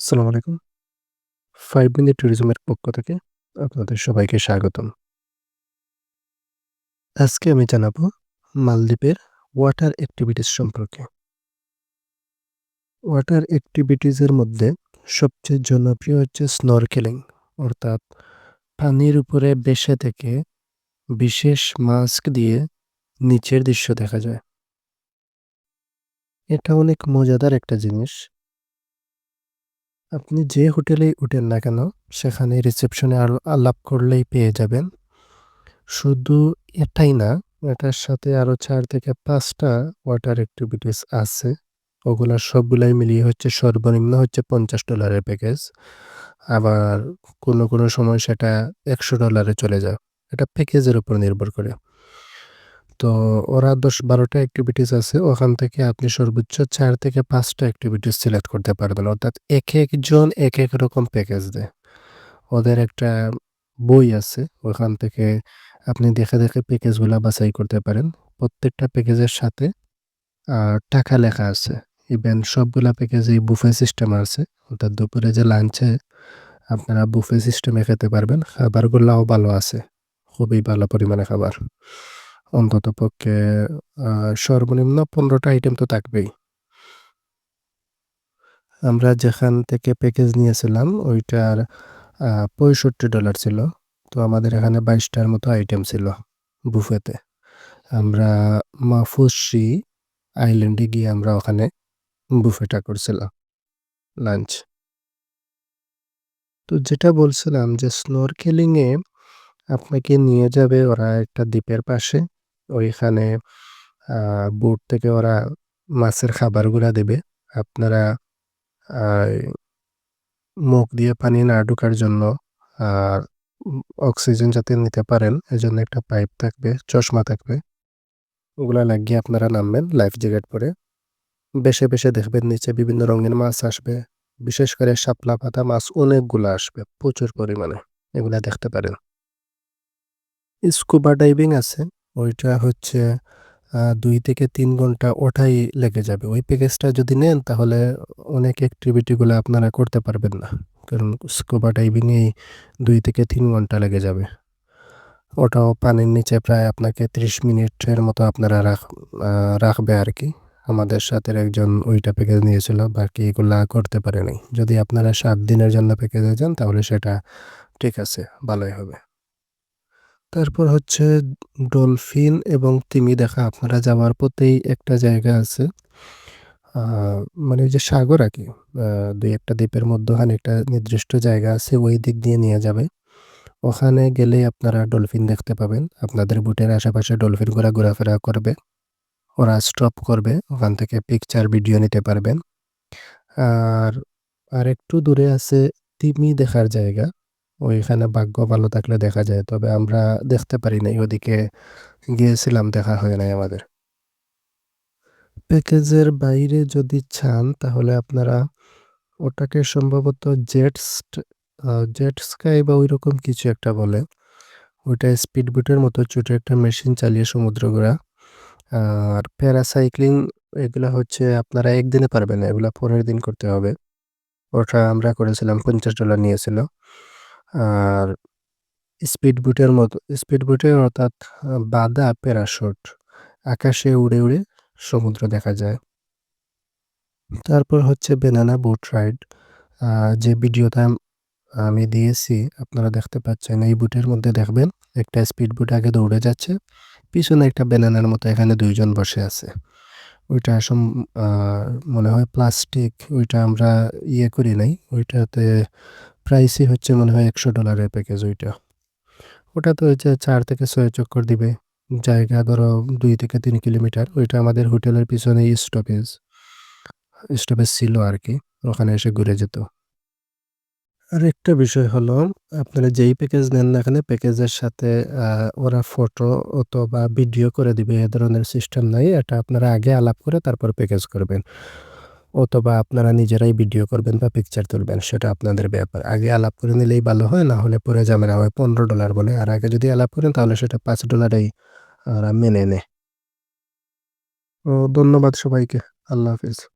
আসসালামু আলাইকুম। Five minute ট্যুরিজমের পক্ষ থেকে আপনাদের সবাইকে স্বাগতম। আজকে আমি জানাব মালদ্বীপের ওয়াটার এক্টিভিটিস সম্পর্কে। ওয়াটার এক্টিভিটিস এর মধ্যে সবচেয়ে জনপ্রিয় হচ্ছে স্নরকেলিং অর্থাৎ পানির উপরে বেশে থেকে বিশেষ মাস্ক দিয়ে নিচের দৃশ্য দেখা যায়। এটা অনেক মজাদার একটা জিনিস। আপনি যে হোটেলেই উঠেন না কেন সেখানে রিসেপশনে আল আলাপ করলেই পেয়ে যাবেন। শুধু এটাই না, এটার সাথে আরও চার থেকে পাঁচটা ওয়াটার এক্টিভিটিস আছে। ওগুলা সবগুলাই মিলিয়ে হচ্ছে সর্বনিম্ন হচ্ছে $৫০ এর প্যাকেজ। আবার কোনো, কোনো সময় সেটা $১০০ এ চলে যায়। এটা প্যাকেজের উপর নির্ভর করে। তো ওরা দশ বারোটা অ্যাক্টিভিটিস আছে। ওখান থেকে আপনি সর্বোচ্চ চার থেকে পাঁচটা অ্যাক্টিভিটিস সিলেক্ট করতে পারবেন। অর্থাৎ এক একজন এক এক রকম প্যাকেজ দেয়। ওদের একটা বই আছে। ওখান থেকে আপনি দেখে, দেখে প্যাকেজগুলা বাছাই করতে পারেন। প্রত্যেকটা প্যাকেজের সাথে টাকা লেখা আছে। ইভেন সবগুলা প্যাকেজেই বুফে সিস্টেম আছে। অর্থাৎ দুপুরে যে লাঞ্চে আপনারা বুফে সিস্টেমে খেতে পারবেন। খাবারগুলাও ভালো আছে। খুবই ভালো পরিমাণে খাবার। অন্ততপক্ষে আ, সর্বনিম্ন পনেরোটা আইটেম তো থাকবেই। আমরা যেখান থেকে প্যাকেজ নিয়েছিলাম, ওইটার পঁয়ষট্টি $৬৫ ছিল। তো আমাদের এখানে বাইশটার মতো আইটেম ছিল বুফেতে। আমরা মাফুসি আইল্যান্ডে গিয়ে আমরা ওখানে বুফেটা করছিলাম লাঞ্চ। তো যেটা বলছিলাম যে স্নরকেলিং এ আপনাকে নিয়ে যাবে ওরা একটা দ্বীপের পাশে। ওইখানে বোট থেকে ওরা মাছের খাবারগুলা দেবে। আপনারা মুখ দিয়ে পানি না ঢোকার জন্য আর অক্সিজেন যাতে নিতে পারেন এজন্য একটা পাইপ থাকবে, চশমা থাকবে। ওগুলা লাগিয়ে আপনারা নামবেন লাইফ জ্যাকেট পরে। বেশে, বেশে দেখবেন নিচে বিভিন্ন রঙের মাছ আসবে। বিশেষ করে শাপলা পাতা মাছ অনেকগুলা আসবে প্রচুর পরিমাণে। এগুলা দেখতে পারেন। স্কুবা ডাইভিং আছে। ওইটা হচ্ছে দুই থেকে তিন ঘণ্টা ওটাই লেগে যাবে। ওই প্যাকেজটা যদি নেন তাহলে অনেক অ্যাক্টিভিটিগুলো আপনারা করতে পারবেন না। কারণ স্কুবা ডাইভিং এই ২ থেকে তিন ঘণ্টা লেগে যাবে। ওটাও পানির নিচে প্রায় আপনাকে ৩০ মিনিটের মতো আপনারা রাখ রাখবে আর কি আমাদের সাথে একজন ওইটা প্যাকেজ নিয়েছিল। বাকি এগুলা করতে পারেনি যদি আপনারা সাত দিনের জন্য প্যাকেজে যান তাহলে সেটা ঠিক আছে, ভালোই হবে। তারপর হচ্ছে ডলফিন এবং তিমি দেখা আপনারা যাওয়ার পথেই একটা জায়গা আছে। মানে ওই যে সাগর আরকি। আ ২-১ টা দ্বীপের মধ্যখানে একটা নির্দিষ্ট জায়গা আছে ওই দিক দিয়ে নিয়ে যাবে। ওখানে গেলে আপনারা ডলফিন দেখতে পাবেন। আপনাদের বুটের আশেপাশে ডলফিনগুলা ঘোরাফেরা করবে। ওরা স্টপ করবে। ওখান থেকে পিকচার, ভিডিও নিতে পারবেন। আর আর একটু দূরে আছে তিমি দেখার জায়গা। ওইখানে ভাগ্য ভালো থাকলে দেখা যায়। তবে আমরা দেখতে পারি নাই। ওদিকে গিয়েছিলাম, দেখা হয় নাই আমাদের। প্যাকেজের বাইরে যদি চান, তাহলে আপনারা ওটাকে সম্ভবত জেটস জেট স্কাই বা ঐরকম কিছু একটা বলে। ওইটা স্পিড বোটের মতো ছোট একটা মেশিন চালিয়ে সমুদ্র ঘোরা। আর প্যারাসাইক্লিং এগুলা হচ্ছে আপনারা একদিনে পারবেন না। এগুলা পরের দিন করতে হবে। ওটা আমরা করেছিলাম $৫০ নিয়েছিল। আর স্পিড বুটের মতো স্পিড বোটে অর্থাৎ বাঁধা প্যারাশুট। আকাশে উড়ে, উড়ে সমুদ্র দেখা যায়। তারপর হচ্ছে বেনানা বোট রাইড। যে ভিডিওটা আমি দিয়েছি আপনারা দেখতে পাচ্ছেন। এই বুটের মধ্যে দেখবেন একটা স্পিড বুট আগে দৌড়ে যাচ্ছে। পিছনে একটা বেনানার মতো এখানে দুইজন বসে আছে। ওইটা সম মনে হয় প্লাস্টিক ওইটা আমরা ইয়ে করি নাই। ওইটাতে প্রাইসই হচ্ছে মনে হয় একশো ডলারের প্যাকেজ ওইটা। ওটাতে হচ্ছে চার থেকে ছয় চক্কর দিবে। জায়গা ধরো দুই থেকে তিন কিলোমিটার। ওইটা আমাদের হোটেলের পিছনেই স্টপেজ। স্টপেজ ছিল আর কি ওখানে এসে ঘুরে যেত। আর একটা বিষয় হলো, আপনারা যেই প্যাকেজ নেন না কেন প্যাকেজের সাথে ওরা ফটো অথবা ভিডিও করে দিবে, এ ধরনের সিস্টেম নাই। এটা আপনারা আগে আলাপ করে তারপর প্যাকেজ করবেন। অথবা আপনারা নিজেরাই ভিডিও করবেন বা পিকচার তুলবেন, সেটা আপনাদের ব্যাপার। আগে আলাপ করে নিলেই ভালো হয়। না হলে পরে না হয়। $১৫ বলে। আর আগে যদি আলাপ করেন তাহলে সেটা $৫ এই ওরা মেনে নেয়। ও ধন্যবাদ সবাইকে। আল্লাহ হাফেজ।